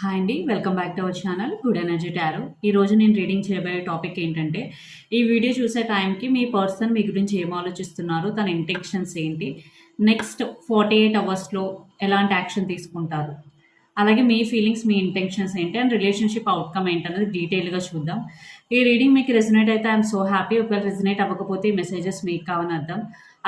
Hi అండి welcome back to our channel good energy tarot. ఈ రోజు నేను రీడింగ్ చేయబోయే టాపిక్ ఏంటంటే ఈ వీడియో చూసే టైంకి మీ పర్సన్ మీ గురించి ఏం ఆలోచిస్తున్నారు తన ఇంటెన్షన్స్ ఏంటి నెక్స్ట్ ఫార్టీ ఎయిట్ అవర్స్లో ఎలాంటి యాక్షన్ తీసుకుంటారు అలాగే మీ ఫీలింగ్స్ మీ ఇంటెన్షన్స్ ఏంటి అండ్ రిలేషన్షిప్ అవుట్కమ్ ఏంటనేది డీటెయిల్గా చూద్దాం. ఈ రీడింగ్ మీకు రెజినేట్ అయితే ఐఎమ్ సో హ్యాపీ ఒకవేళ రెజినేట్ అవ్వకపోతే ఈ మెసేజెస్ మీకు కావని అర్థం.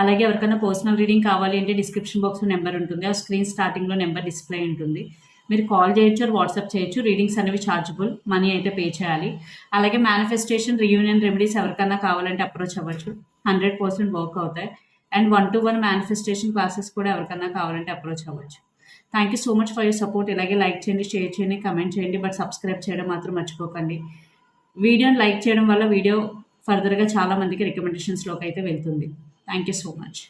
అలాగే ఎవరికైనా పర్సనల్ రీడింగ్ కావాలి అంటే డిస్క్రిప్షన్ బాక్స్లో నెంబర్ ఉంటుంది ఆ స్క్రీన్ స్టార్టింగ్లో నెంబర్ డిస్ప్లే ఉంటుంది. మీరు కాల్ చేయొచ్చు వాట్సాప్ చేయొచ్చు. రీడింగ్స్ అనేవి ఛార్జబుల్ మనీ అయితే పే చేయాలి. అలాగే మేనిఫెస్టేషన్ రియూనియన్ రెమెడీస్ ఎవరికన్నా కావాలంటే అప్రోచ్ అవ్వచ్చు. హండ్రెడ్ పర్సెంట్ వర్క్ అవుతాయి. And one to one manifestation classes కూడా ఎవరికన్నా కావాలంటే అప్రోచ్ అవ్వచ్చు. Thank you so much for your support ఇలాగే లైక్ చేయండి షేర్ చేయండి కమెంట్ చేయండి బట్ సబ్స్క్రైబ్ చేయడం మాత్రం మర్చిపోకండి. వీడియోని లైక్ చేయడం వల్ల వీడియో ఫర్దర్గా చాలా మందికి రికమెండేషన్స్లోకి అయితే వెళ్తుంది. Thank you so much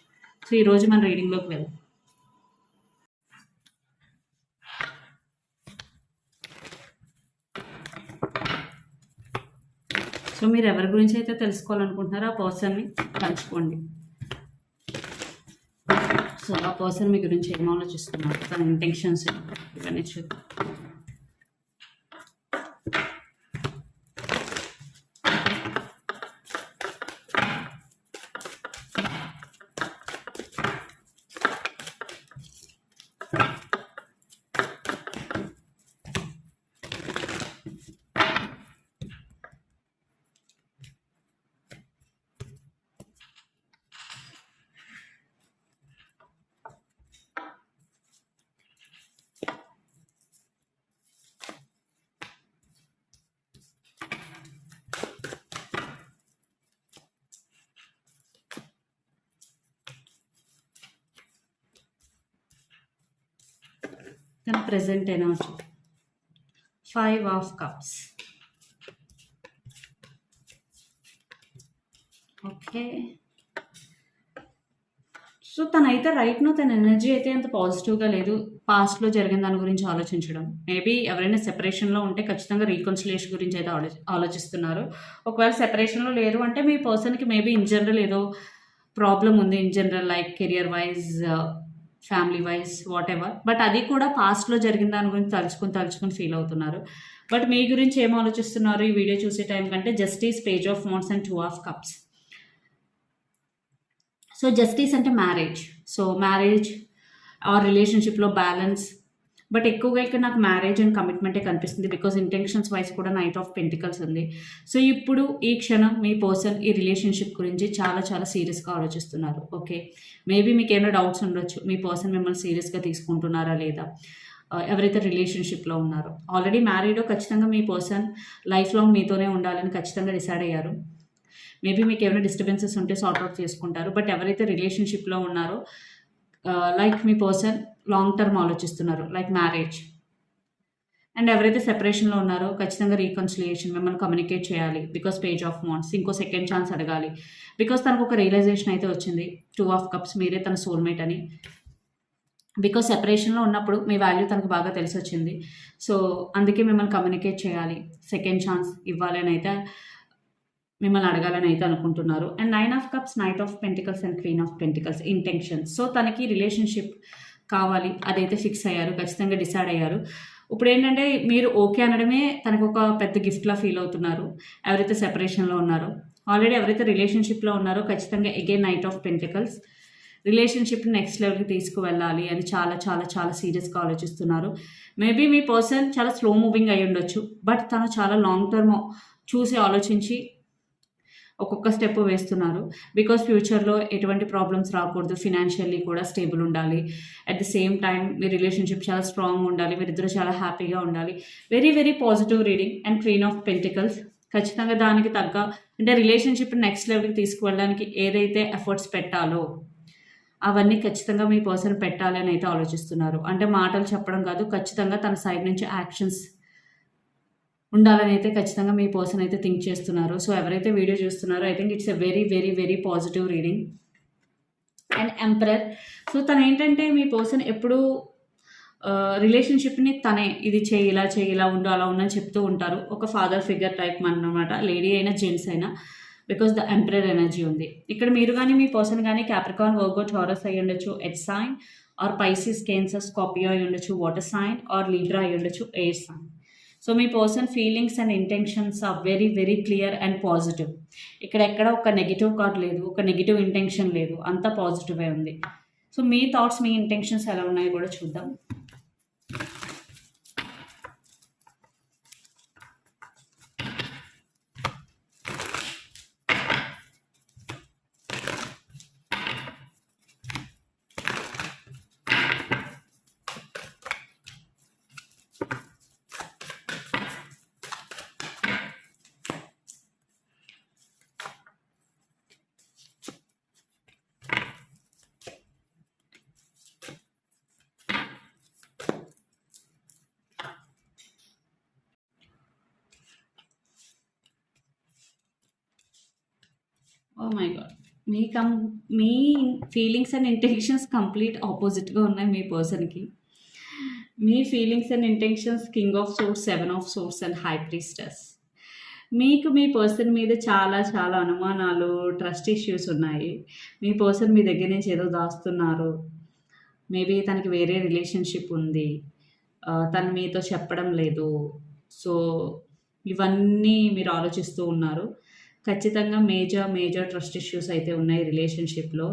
so ఈరోజు మన రీడింగ్లోకి వెళ్దాం. సో మీరు ఎవరి గురించి అయితే తెలుసుకోవాలనుకుంటున్నారో ఆ పర్సన్ని పంచుకోండి సో ఆ పర్సన్ మీ గురించి ఏం ఆలోచిస్తున్నారు? తన ఇంటెన్షన్స్ ఇవన్నీ చూద్దాం తన present energy five of cups okay so తనైతే రైట్నో తన ఎనర్జీ అయితే అంత పాజిటివ్గా లేదు. పాస్ట్లో జరిగిన దాని గురించి ఆలోచించడం. మేబీ ఎవరైనా సెపరేషన్లో ఉంటే ఖచ్చితంగా రీకన్సిలేషన్ గురించి అయితే ఆలో ఆలోచిస్తున్నారు. ఒకవేళ సెపరేషన్లో లేరు అంటే మీ పర్సన్కి మేబీ ఇన్ జనరల్ ఏదో ప్రాబ్లం ఉంది. In general like career wise family wise whatever but అది కూడా పాస్ట్లో జరిగిన దాని గురించి తలుచుకుని తలుచుకుని ఫీల్ అవుతున్నారు. బట్ మీ గురించి ఏం ఆలోచిస్తున్నారు? ఈ వీడియో చూసే టైం కంటే justice page of wands and two of cups so justice అంటే మ్యారేజ్ సో మ్యారేజ్ ఆర్ రిలేషన్షిప్లో బ్యాలెన్స్ బట్ ఎక్కువగా ఇక్కడ నాకు మ్యారేజ్ అండ్ కమిట్మెంటే కనిపిస్తుంది బికాస్ ఇంటెన్షన్స్ వైజ్ కూడా నైట్ ఆఫ్ పెంటికల్స్ ఉంది. సో ఇప్పుడు ఈ క్షణం మీ పర్సన్ ఈ రిలేషన్షిప్ గురించి చాలా చాలా సీరియస్గా ఆలోచిస్తున్నారు. ఓకే? మేబీ మీకు ఏమైనా డౌట్స్ ఉండొచ్చు. మీ పర్సన్ మిమ్మల్ని సీరియస్గా తీసుకుంటున్నారా లేదా? ఎవరైతే రిలేషన్షిప్లో ఉన్నారో. ఆల్రెడీ మ్యారీడో ఖచ్చితంగా మీ పర్సన్ లైఫ్ లాంగ్ మీతోనే ఉండాలని ఖచ్చితంగా డిసైడ్ అయ్యారు. మేబీ మీకు ఏమైనా డిస్టర్బెన్సెస్ ఉంటే సార్ట్ అవుట్ చేసుకుంటారు. బట్ ఎవరైతే రిలేషన్షిప్లో ఉన్నారో లైక్ మీ పర్సన్ లాంగ్ టర్మ్ ఆలోచిస్తున్నారు లైక్ మ్యారేజ్ అండ్ ఎవరైతే సెపరేషన్లో ఉన్నారో ఖచ్చితంగా రీకన్సిలియేషన్ మిమ్మల్ని కమ్యూనికేట్ చేయాలి. బికాస్ పేజ్ ఆఫ్ మాన్స్ ఇంకో సెకండ్ ఛాన్స్ అడగాలి. బికాస్ తనకు ఒక రియలైజేషన్ అయితే వచ్చింది టూ ఆఫ్ కప్స్ మీరే తన సోల్మేట్ అని. బికాస్ సెపరేషన్లో ఉన్నప్పుడు మీ వాల్యూ తనకు బాగా తెలిసి వచ్చింది. సో అందుకే మిమ్మల్ని కమ్యూనికేట్ చేయాలి. సెకండ్ ఛాన్స్ ఇవ్వాలని అయితే మిమ్మల్ని అడగాలని అయితే అనుకుంటున్నారు. And nine of cups knight of pentacles and queen of pentacles intentions so తనకి రిలేషన్షిప్ కావాలి అదైతే ఫిక్స్ అయ్యారు ఖచ్చితంగా డిసైడ్ అయ్యారు. ఇప్పుడు ఏంటంటే మీరు ఓకే అనడమే తనకు ఒక పెద్ద గిఫ్ట్లా ఫీల్ అవుతున్నారు ఎవరైతే సెపరేషన్లో ఉన్నారో. ఆల్రెడీ ఎవరైతే రిలేషన్షిప్లో ఉన్నారో ఖచ్చితంగా again knight of pentacles. Relationship next లెవెల్కి తీసుకువెళ్ళాలి అని చాలా చాలా చాలా సీరియస్గా ఆలోచిస్తున్నారు. మేబీ మీ పర్సన్ చాలా స్లో మూవింగ్ అయి ఉండొచ్చు బట్ తను చాలా లాంగ్ టర్మ్ చూసి ఆలోచించి ఒక్కొక్క స్టెప్ వేస్తున్నారు. బికాస్ ఫ్యూచర్లో ఎటువంటి ప్రాబ్లమ్స్ రాకూడదు. ఫినాన్షియల్లీ కూడా స్టేబుల్ ఉండాలి. అట్ ది సేమ్ టైం మీ రిలేషన్షిప్ చాలా స్ట్రాంగ్ ఉండాలి. మీరిద్దరు చాలా హ్యాపీగా ఉండాలి. Very very positive reading and queen of pentacles ఖచ్చితంగా దానికి తగ్గ అంటే రిలేషన్షిప్ నెక్స్ట్ లెవెల్కి తీసుకువెళ్ళడానికి ఏదైతే ఎఫర్ట్స్ పెట్టాలో అవన్నీ ఖచ్చితంగా మీ పర్సన్ పెట్టాలి అని అయితే ఆలోచిస్తున్నారు. అంటే మాటలు చెప్పడం కాదు ఖచ్చితంగా తన సైడ్ నుంచి యాక్షన్స్ ఉండాలని అయితే ఖచ్చితంగా మీ పర్సన్ అయితే థింక్ చేస్తున్నారు. సో ఎవరైతే వీడియో చూస్తున్నారో I think it's a very very very positive reading and emperor so తను ఏంటంటే మీ పర్సన్ ఎప్పుడు రిలేషన్షిప్ని తనే ఇది చేయి ఇలా చేయి ఇలా ఉండు అలా ఉండని చెప్తూ ఉంటారు. ఒక ఫాదర్ ఫిగర్ టైప్ అన్నమాట లేడీ అయినా జెంట్స్ అయినా బికాస్ ద ఎంపరర్ ఎనర్జీ ఉంది. ఇక్కడ మీరు కానీ మీ పర్సన్ కానీ క్యాప్రికాన్ వర్గో టారస్ అయ్యి ఉండొచ్చు earth sign or Pisces Cancer Scorpio అయి ఉండొచ్చు వాటర్ సైన్ ఆర్ లీడ్రా అయి ఉండొచ్చు air sign so me person feelings and intentions are very very clear and positive. ఇక్కడ ఎక్కడ ఒక నెగిటివ్ కార్డ్ లేదు ఒక నెగిటివ్ ఇంటెన్షన్ లేదు అంతా పాజిటివే ఉంది. సో మీ థాట్స్ మీ ఇంటెన్షన్స్ ఎలా ఉన్నాయో కూడా చూద్దాం. మై గాడ్ మీ కం మీ ఫీలింగ్స్ అండ్ ఇంటెన్షన్స్ కంప్లీట్ ఆపోజిట్గా ఉన్నాయి మీ పర్సన్కి మీ feelings and intentions king of swords seven of swords and high priestess మీకు మీ పర్సన్ మీద చాలా చాలా అనుమానాలు ట్రస్ట్ ఇష్యూస్ ఉన్నాయి. మీ పర్సన్ మీ దగ్గర నుంచి ఏదో దాస్తున్నారు. మేబీ తనకి వేరే రిలేషన్షిప్ ఉంది. తను మీతో చెప్పడం లేదు. సో ఇవన్నీ మీరు ఆలోచిస్తూ ఉన్నారు. ఖచ్చితంగా మేజర్ మేజర్ ట్రస్ట్ ఇష్యూస్ అయితే ఉన్నాయి రిలేషన్షిప్లో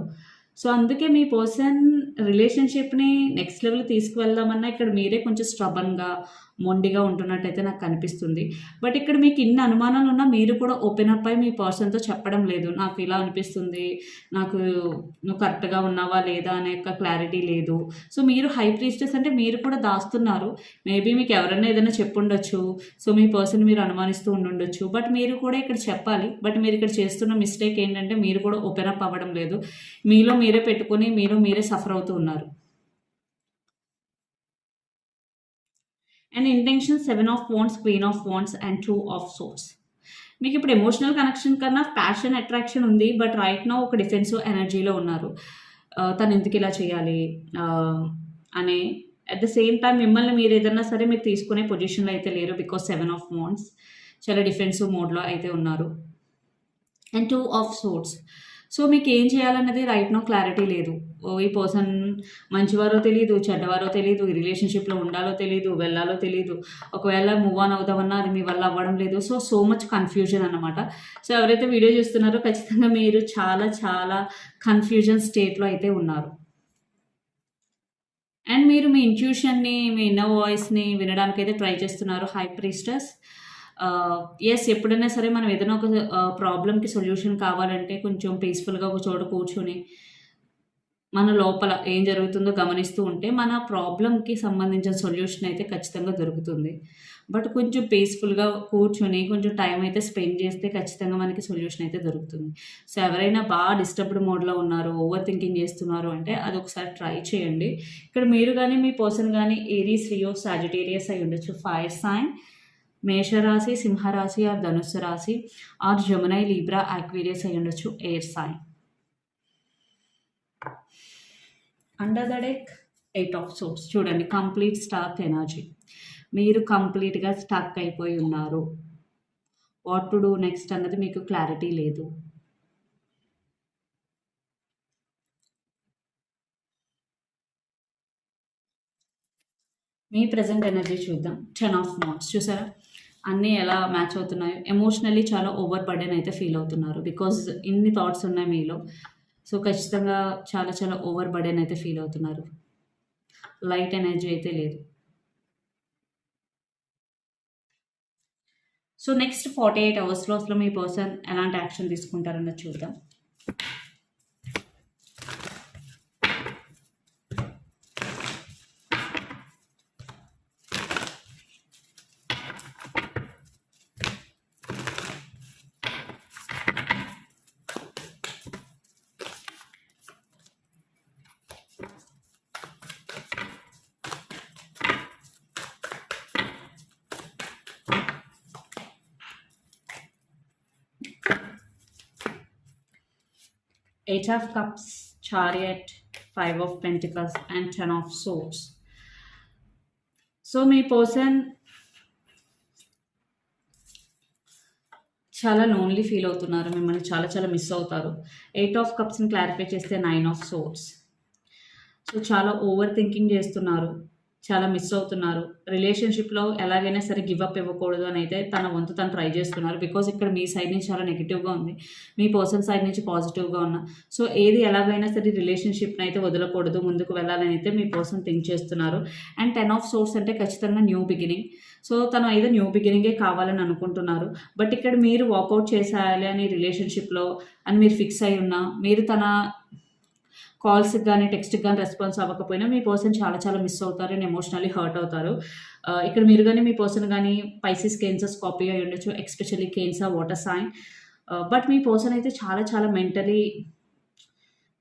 సో అందుకే మీ పర్సన్ రిలేషన్షిప్ని నెక్స్ట్ లెవెల్ తీసుకువెళ్దామన్నా ఇక్కడ మీరే కొంచెం స్ట్రబన్గా మొండిగా ఉంటున్నట్టయితే నాకు కనిపిస్తుంది. బట్ ఇక్కడ మీకు ఇన్ని అనుమానాలు ఉన్నా మీరు కూడా ఓపెన్ అప్ అయి మీ పర్సన్తో చెప్పడం లేదు. నాకు ఇలా అనిపిస్తుంది. నాకు నువ్వు కరెక్ట్గా ఉన్నావా లేదా అనే యొక్క క్లారిటీ లేదు. సో మీరు హై ప్రీస్టెస్ అంటే మీరు కూడా దాస్తున్నారు. మేబీ మీకు ఎవరైనా ఏదైనా చెప్పుండొచ్చు. సో మీ పర్సన్ మీరు అనుమానిస్తూ ఉండుండొచ్చు. బట్ మీరు కూడా ఇక్కడ చెప్పాలి. బట్ మీరు ఇక్కడ చేస్తున్న మిస్టేక్ ఏంటంటే మీరు కూడా ఓపెన్ అప్ అవ్వడం లేదు. మీలో మీరే పెట్టుకొని మీరు మీరే సఫర్ అవుతూ ఉన్నారు. And intention seven of wands queen of wands and two of swords మీకు ఇప్పుడు ఎమోషనల్ కనెక్షన్ కన్నా ప్యాషన్ అట్రాక్షన్ ఉంది బట్ రైట్ నో ఒక డిఫెన్సివ్ ఎనర్జీలో ఉన్నారు. తను ఎందుకు ఇలా చేయాలి? అనే అట్ ద సేమ్ టైం మిమ్మల్ని మీరు ఏదన్నా సరే మీరు తీసుకునే పొజిషన్లో అయితే లేరు బికాస్ సెవెన్ ఆఫ్ మోన్స్ చాలా డిఫెన్సివ్ మోడ్లో అయితే ఉన్నారు. And two of swords so మీకు ఏం చేయాలన్నది రైట్ నో క్లారిటీ లేదు. ఓ ఈ పర్సన్ మంచివారో తెలియదు చెడ్డవారో తెలియదు ఈ రిలేషన్షిప్లో ఉండాలో తెలియదు వెళ్ళాలో తెలియదు ఒకవేళ మూవ్ ఆన్ అవుదామన్నా అది మీ వల్ల అవ్వడం లేదు. సో సో మచ్ కన్ఫ్యూజన్ అనమాట సో ఎవరైతే వీడియో చూస్తున్నారో ఖచ్చితంగా మీరు చాలా చాలా కన్ఫ్యూజన్ స్టేట్లో అయితే ఉన్నారు. అండ్ మీరు మీ ఇంట్యూషన్ని మీ ఇన్నర్ వాయిస్ని వినడానికైతే ట్రై చేస్తున్నారు. హై ప్రీస్టర్స్ ఎస్ ఎప్పుడైనా సరే మనం ఏదైనా ఒక ప్రాబ్లంకి సొల్యూషన్ కావాలంటే కొంచెం పీస్ఫుల్గా ఒక చోట కూర్చొని మన లోపల ఏం జరుగుతుందో గమనిస్తూ ఉంటే మన ప్రాబ్లంకి సంబంధించిన సొల్యూషన్ అయితే ఖచ్చితంగా దొరుకుతుంది. బట్ కొంచెం పీస్ఫుల్గా కూర్చొని కొంచెం టైం అయితే స్పెండ్ చేస్తే ఖచ్చితంగా మనకి సొల్యూషన్ అయితే దొరుకుతుంది. సో ఎవరైనా బాగా డిస్టర్బ్డ్ మోడ్లో ఉన్నారు ఓవర్ థింకింగ్ చేస్తున్నారు అంటే అది ఒకసారి ట్రై చేయండి. ఇక్కడ మీరు కానీ మీ పర్సన్ కానీ ఏరీస్ రియో సాజిటేరియస్ అయి ఉండొచ్చు. ఫైర్ సైన్ మేషరాశి సింహరాశి ఆర్ ధనుస్సు రాశి ఆర్ జమునై లీబ్రా ఆక్వేరియస్ అయి ఉండొచ్చు air sign under the deck eight of swords చూడండి కంప్లీట్ స్టాక్ ఎనర్జీ మీరు కంప్లీట్గా స్టక్ అయిపోయి ఉన్నారు. వాట్ టు డూ నెక్స్ట్ అన్నది మీకు క్లారిటీ లేదు. మీ ప్రజెంట్ ఎనర్జీ చూద్దాం. టెన్ ఆఫ్ మార్క్స్ చూసారా? అన్నీ ఎలా మ్యాచ్ అవుతున్నాయో. ఎమోషనల్లీ చాలా ఓవర్ బర్డెన్ అయితే ఫీల్ అవుతున్నారు. బికాజ్ ఇన్ని థాట్స్ ఉన్నాయి మీలో. సో ఖచ్చితంగా చాలా చాలా ఓవర్ బర్డెన్ అయితే ఫీల్ అవుతున్నారు. లైట్ ఎనర్జీ అయితే లేదు. సో నెక్స్ట్ ఫార్టీ ఎయిట్ అవర్స్లో అసలు మీ పర్సన్ ఎలాంటి యాక్షన్ తీసుకుంటారన్నది చూద్దాం. Eight of cups chariot five of pentacles and ten of swords so me person చాలా లోన్లీ ఫీల్ అవుతున్నారు. మిమ్మల్ని చాలా చాలా మిస్ అవుతారు. ఎయిట్ ఆఫ్ కప్స్ని క్లారిఫై చేస్తే నైన్ ఆఫ్ సోర్స్ సో చాలా ఓవర్ థింకింగ్ చేస్తున్నారు. చాలా మిస్ అవుతున్నారు. రిలేషన్షిప్లో ఎలాగైనా సరే గివప్ అప్ ఇవ్వకూడదు అని అయితే తన వంతు తను ట్రై చేస్తున్నారు. బికాజ్ ఇక్కడ మీ సైడ్ నుంచి చాలా నెగిటివ్గా ఉంది. మీ పర్సన్ సైడ్ నుంచి పాజిటివ్గా ఉన్నా. సో ఏది ఎలాగైనా సరే రిలేషన్షిప్ని అయితే వదలకూడదు. ముందుకు వెళ్ళాలని అయితే మీ పర్సన్ థింక్ చేస్తున్నారు. అండ్ టెన్ ఆఫ్ సోర్స్ అంటే ఖచ్చితంగా న్యూ బిగినింగ్ సో తను అయితే న్యూ బిగినింగే కావాలని అనుకుంటున్నారు. బట్ ఇక్కడ మీరు వాకౌట్ చేసేయాలి అని రిలేషన్షిప్లో అని మీరు ఫిక్స్ అయి ఉన్నా మీరు తన కాల్స్కి కానీ టెక్స్ట్కి కానీ రెస్పాన్స్ అవ్వకపోయినా మీ పర్సన్ చాలా చాలా మిస్ అవుతారు అండ్ ఎమోషనల్లీ హర్ట్ అవుతారు. ఇక్కడ మీరు కానీ మీ పర్సన్ కానీ పైసెస్ కేన్సర్స్ కాపీ అయి ఉండొచ్చు especially Cancer water sign but me person అయితే చాలా చాలా మెంటలీ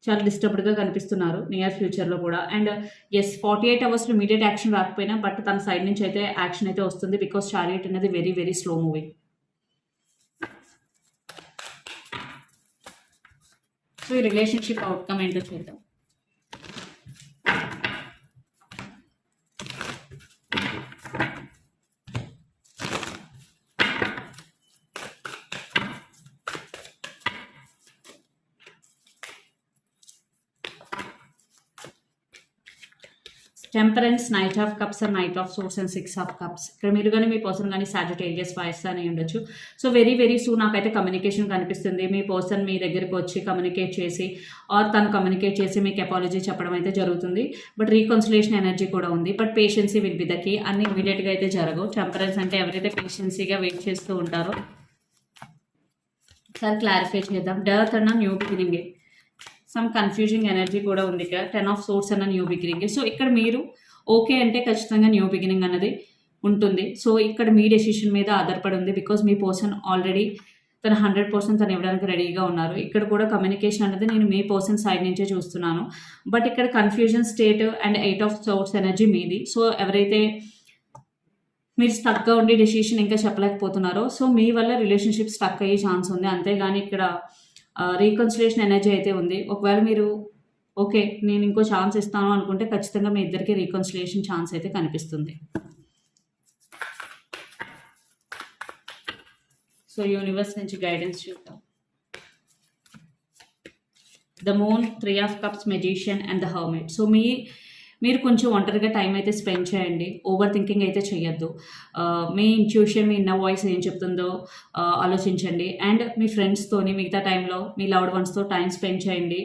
చాలా డిస్టర్బ్డ్గా కనిపిస్తున్నారు నియర్ ఫ్యూచర్లో కూడా. అండ్ ఎస్ ఫార్టీ ఎయిట్ అవర్స్లో ఇమీడియట్ యాక్షన్ రాకపోయినా బట్ తన సైడ్ నుంచి అయితే యాక్షన్ అయితే వస్తుంది బికాస్ చారియట్ అనేది very very slow moving so ఈ రిలేషన్షిప్ అవుట్కమ్ ఏంటో చూద్దాం. Temperance knight of cups and knight of swords and six of cups ఇక్కడ మీరు కానీ మీ పర్సన్ కానీ సాజిటేరియస్ వాయిస్ అని ఉండొచ్చు. సో వెరీ వెరీ సూ నాకైతే కమ్యూనికేషన్ కనిపిస్తుంది. మీ పర్సన్ మీ దగ్గరికి వచ్చి కమ్యూనికేట్ చేసి ఆర్ తను కమ్యూనికేట్ చేసి మీకు అపాలజీ చెప్పడం అయితే జరుగుతుంది. బట్ రీకన్సిలేషన్ ఎనర్జీ కూడా ఉంది. బట్ పేషెన్సీ విల్ బి అన్ని ఇమీడియట్గా అయితే జరగవు. టెంపరెన్స్ అంటే ఎవరైతే పేషెన్సీగా వెయిట్ చేస్తూ ఉంటారో సార్ క్లారిఫై చేద్దాం. డర్త్ అన్న new beginning some confusing energy కూడా ఉంది ఇక్కడ. టెన్ ఆఫ్ సోర్స్ అన్న న్యూ బిగినింగ్ సో ఇక్కడ మీరు ఓకే అంటే ఖచ్చితంగా న్యూ బిగినింగ్ అన్నది ఉంటుంది. సో ఇక్కడ మీ డెసిషన్ మీద ఆధారపడి ఉంది బికాజ్ మీ పర్సన్ ఆల్రెడీ తన హండ్రెడ్ పర్సెంట్ తను ఇవ్వడానికి రెడీగా ఉన్నారు. ఇక్కడ కూడా కమ్యూనికేషన్ అనేది నేను మీ పర్సన్ సైడ్ నుంచే చూస్తున్నాను. బట్ ఇక్కడ confusion state and eight of swords energy మీది. సో ఎవరైతే మీరు స్టక్గా ఉండి డెసిషన్ ఇంకా చెప్పలేకపోతున్నారో సో మీ వల్ల రిలేషన్షిప్ స్టక్ అయ్యే ఛాన్స్ ఉంది. అంతేగాని ఇక్కడ రీకన్సిలేషన్ ఎనర్జీ అయితే ఉంది. ఒకవేళ మీరు ఓకే నేను ఇంకో ఛాన్స్ ఇస్తాను అనుకుంటే ఖచ్చితంగా మీ ఇద్దరికి రీకన్సిలేషన్ ఛాన్స్ అయితే కనిపిస్తుంది. సో యూనివర్స్ నుంచి గైడెన్స్ చూద్దాం. The moon three of cups magician and the hermit. So మీ మీరు కొంచెం ఒంటరిగా టైం అయితే స్పెండ్ చేయండి. ఓవర్ థింకింగ్ అయితే చేయొద్దు మీ ఇంట్యూషన్ మీ ఇన్న వాయిస్ ఏం చెప్తుందో ఆలోచించండి. అండ్ మీ ఫ్రెండ్స్తోని మిగతా టైంలో మీ లవ్డ్ వన్స్తో టైం స్పెండ్ చేయండి.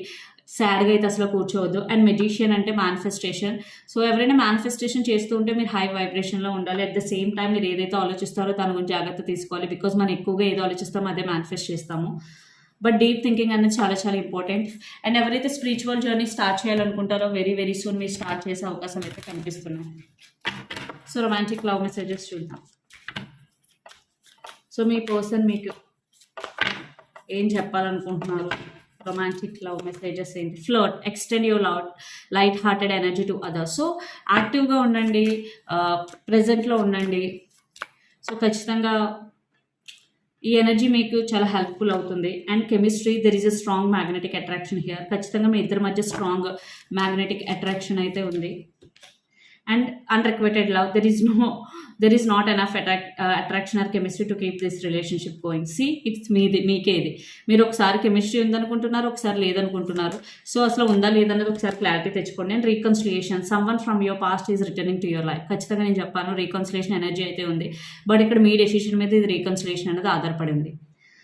సాడ్గా అయితే అసలు కూర్చోవద్దు. అండ్ మెజిషియన్ అంటే మేనిఫెస్టేషన్ సో ఎవరైనా మేనిఫెస్టేషన్ చేస్తూ ఉంటే మీరు హై వైబ్రేషన్లో ఉండాలి. అట్ ద సేమ్ టైం మీరు ఏదైతే ఆలోచిస్తారో దాని గురించి జాగ్రత్త తీసుకోవాలి. బికాజ్ మనం ఎక్కువగా ఏదో ఆలోచిస్తామో అదే మేనిఫెస్ట్ చేస్తాము. బట్ డీప్ థింకింగ్ అనేది చాలా చాలా ఇంపార్టెంట్ అండ్ ఎవరైతే స్పిరిచువల్ జర్నీ స్టార్ట్ చేయాలనుకుంటారో వెరీ వెరీ సూన్ మీరు స్టార్ట్ చేసే అవకాశం అయితే కనిపిస్తున్నాయి. సో రొమాంటిక్ లవ్ మెసేజెస్ చూద్దాం. సో మీ పర్సన్ మీకు ఏం చెప్పాలనుకుంటున్నారు? రొమాంటిక్ లవ్ మెసేజెస్ ఏంటి? Float extend your love light hearted energy to others so యాక్టివ్గా ఉండండి. Uh, ప్రజెంట్లో ఉండండి. సో ఖచ్చితంగా ఈ ఎనర్జీ మీకు చాలా హెల్ప్ఫుల్ అవుతుంది. And chemistry there is a strong magnetic attraction here ఖచ్చితంగా మీ ఇద్దరి మధ్య స్ట్రాంగ్ మ్యాగ్నెటిక్ అట్రాక్షన్ అయితే ఉంది. And unrequited love there is no there is not enough attract attraction or chemistry to keep this relationship going see it's మీది మీకే ఇది. మీరు ఒకసారి కెమిస్ట్రీ ఉందనుకుంటున్నారు ఒకసారి లేదనుకుంటున్నారు. సో అసలు ఉందా లేదన్నది ఒకసారి క్లారిటీ తెచ్చుకోండి. And reconciliation someone from your past is returning to your life ఖచ్చితంగా నేను చెప్పాను రీకన్సిలేషన్ ఎనర్జీ అయితే ఉంది. బట్ ఇక్కడ మీ డెసిషన్ మీద ఇది రీకన్సిలేషన్ అనేది ఆధారపడి ఉంది.